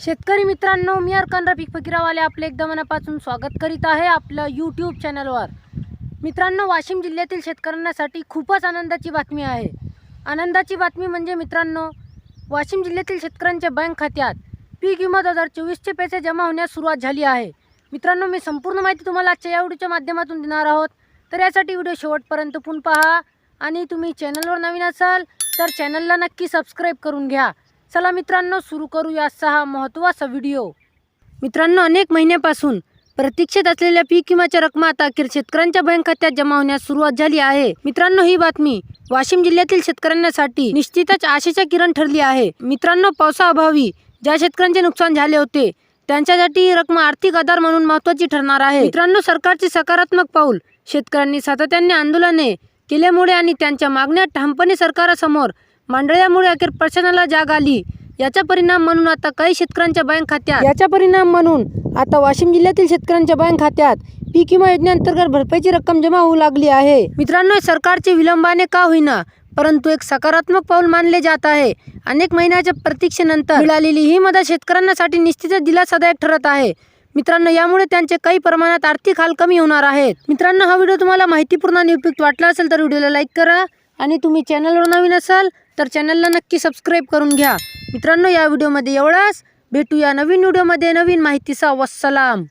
शेतकरी मित्रांनो मी अर्कन रफिक फकीरावाले आपले एकदा मनापासून स्वागत करीत आहे आपलं यूट्यूब चॅनलवर मित्रांनो वाशिम जिल्ह्यातील शेतकऱ्यांसाठी खूपच आनंदाची बातमी आहे. आनंदाची बातमी म्हणजे मित्रांनो वाशिम जिल्ह्यातील शेतकऱ्यांच्या बँक खात्यात पीक विमा दोन हजार चोवीसचे पैसे जमा होण्यास सुरुवात झाली आहे. मित्रांनो मी संपूर्ण माहिती तुम्हाला आजच्या या व्हिडिओच्या माध्यमातून देणार आहोत. तर यासाठी व्हिडिओ शेवटपर्यंत पुन्हा पहा आणि तुम्ही चॅनलवर नवीन असाल तर चॅनलला नक्की सबस्क्राईब करून घ्या. चला मित्रांनो सुरू करूया आजचा हा महत्त्वाचा व्हिडिओ मित्रांनो अनेक महिन्यापासून प्रतीक्षेत असलेल्या पीक विम्याच्या रकमा आता अखेर शेतकऱ्यांच्या बँक खात्यात जमा होण्यास सुरुवात झाली आहे. मित्रांनो ही बातमी वाशिम जिल्ह्यातील शेतकऱ्यांसाठी निश्चितच आशेच्या किरण ठरली आहे. मित्रांनो पावसाअभावी ज्या शेतकऱ्यांचे नुकसान झाले होते त्यांच्यासाठी ही रक्कम आर्थिक आधार म्हणून महत्वाची ठरणार आहे. मित्रांनो सरकारचे सकारात्मक पाऊल शेतकऱ्यांनी सातत्याने आंदोलने केल्यामुळे आणि त्यांच्या मागण्या ठामपणे सरकारासमोर मांडल्यामुळे अखेर प्रशासनाला जाग आली. याचा परिणाम म्हणून आता काही शेतकऱ्यांच्या बँक खात्यात. याचा परिणाम म्हणून आता वाशिम जिल्ह्यातील शेतकऱ्यांच्या बँक खात्यात पीक विमा योजनेअंतर्गत भरपाईची रक्कम जमा होऊ लागली आहे. मित्रांनो सरकारचे विलंबाने का होईना परंतु एक सकारात्मक पाऊल मानले जात आहे. अनेक महिन्याच्या प्रतीक्षेनंतर मिळालेली ही मदत शेतकऱ्यांसाठी निश्चितच दिलासादायक ठरत आहे. मित्रांनो यामुळे त्यांचे काही प्रमाणात आर्थिक हाल कमी होणार आहेत. मित्रांनो हा व्हिडिओ तुम्हाला माहितीपूर्ण आणि उपयुक्त वाटला असेल तर व्हिडिओला लाईक करा. आणि तुम्ही चॅनलवर नवीन असाल तर चॅनलला नक्की सबस्क्राईब करून घ्या. मित्रांनो या व्हिडिओमध्ये एवढाच. भेटूया नवीन व्हिडिओमध्ये नवीन माहितीचा. वसलाम